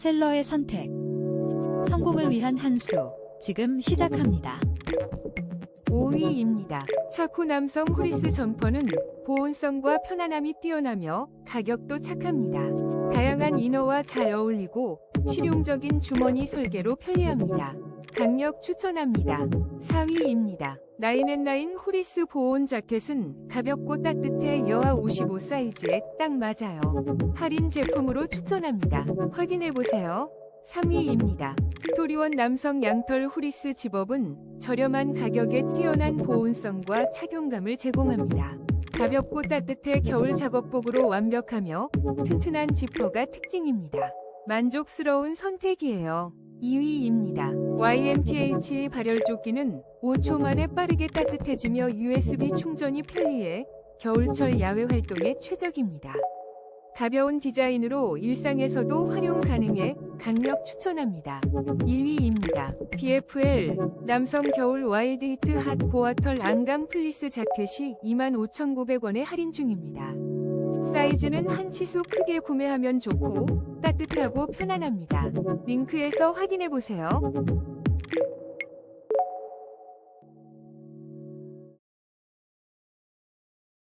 셀러의 선택. 성공을 위한 한 수. 지금 시작합니다. 5위입니다. 차코 남성 후리스 점퍼는 보온성과 편안함이 뛰어나며 가격도 착합니다. 다양한 이너와 잘 어울리고 실용적인 주머니 설계로 편리합니다. 강력 추천합니다. 4위입니다. 나인앤나인 후리스 보온 자켓은 가볍고 따뜻해 여아 55 사이즈에 딱 맞아요. 할인 제품으로 추천합니다. 확인해보세요. 3위입니다. 스토리원 남성 양털 후리스 집업은 저렴한 가격에 뛰어난 보온성과 착용감을 제공합니다. 가볍고 따뜻해 겨울 작업복으로 완벽하며 튼튼한 지퍼가 특징입니다. 만족스러운 선택이에요. 2위입니다. YMTH 발열조끼는 5초 만에 빠르게 따뜻해지며 USB 충전이 편리해 겨울철 야외 활동에 최적입니다. 가벼운 디자인으로 일상에서도 활용 가능해 강력 추천합니다. 1위입니다. BFL 남성 겨울 와일드 히트 핫 보아털 안감 플리스 자켓이 25,900원에 할인 중입니다. 사이즈는 한 치수 크게 구매하면 좋고 따뜻하고 편안합니다. 링크에서 확인해 보세요.